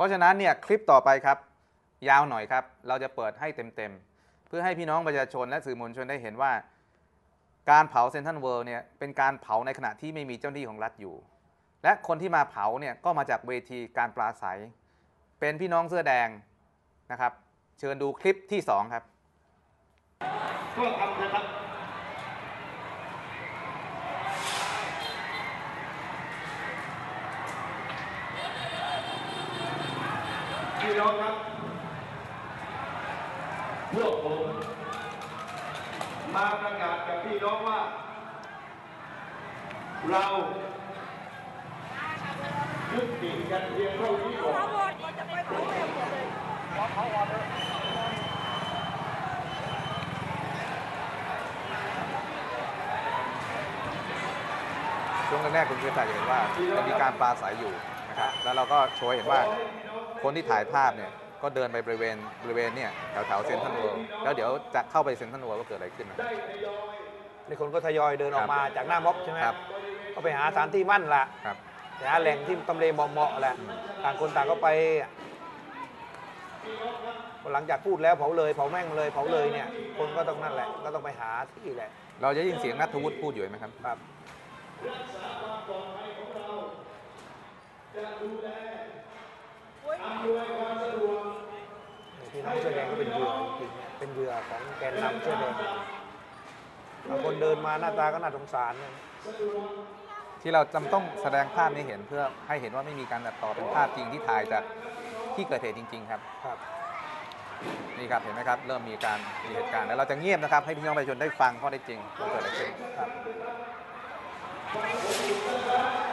ราะฉะนั้นเนี่ยคลิปต่อไปครับ ยาวหน่อยครับ เราจะเปิดให้เต็มๆ เพื่อให้พี่น้องประชาชนและสื่อมวลชนได้เห็นว่า การเผาเซนทรัลเวิลด์เนี่ยเป็นการเผาในขณะที่ไม่มีเจ้าหน้าที่ของรัฐอยู่ และคนที่มาเผาเนี่ยก็มาจากเวทีการปราศัย เป็นพี่น้องเสื้อแดงนะครับ เชิญดูคลิปที่สองครับก็ทำนะครับ พี่น้องครับ พวกผม มาประกาศกับพี่น้องว่า เรายุติกันเพียงเท่านี้ก่อนช่วงแรกๆคุณเพื่อนจะเห็นว่าจะมีการปราศัยอยู่นะครับแล้วเราก็โชว์ให้เห็นว่า คนที่ถ่ายภาพเนี่ยก็เดินไปบริเวณบริเวณเนี่ยแถวแถวเซนทรัลเวิลด์แล้วเดี๋ยวจะเข้าไปเซนทรัลเวิลด์ว่าเกิดอะไรขึ้นนะนี่คนก็ทยอยเดินออกมาจากหน้าม็อบใช่ไหมครับ ก็ไปหาสถานที่มั่นละครับ ไปหาแหล่งที่ตำเลเหมาะๆแหละอืม ต่างคนต่างก็ไปพอหลังจากพูดแล้วเผาเลยเผาแม่งเลยเผาเลยเนี่ย คนก็ต้องนั่นแหละ ก็ต้องไปหาที่แหละ เราจะยินเสียงนัทวุฒิพูดอยู่ไหมครับ ครับ พี่น้องเสื้อแดงก็เป็นเหยื่อจริงๆเป็นเหยื่อของแกนนำเสื้อแดงบางคนเดินมาหน้าตาก็น่าสงสารนะที่เราจำต้องแสดงภาพนี้เห็นเพื่อให้เห็นว่าไม่มีการตัดต่อเป็นภาพจริงที่ถ่ายจากที่เกิดเหตุจริง ๆ ครับ ครับ นี่ครับเห็นไหมครับ เริ่มมีการมีเหตุการณ์แล้วเราจะเงียบนะครับ ให้พี่น้องประชาชนได้ฟังข้อได้จริงว่าเกิดอะไรขึ้นครับ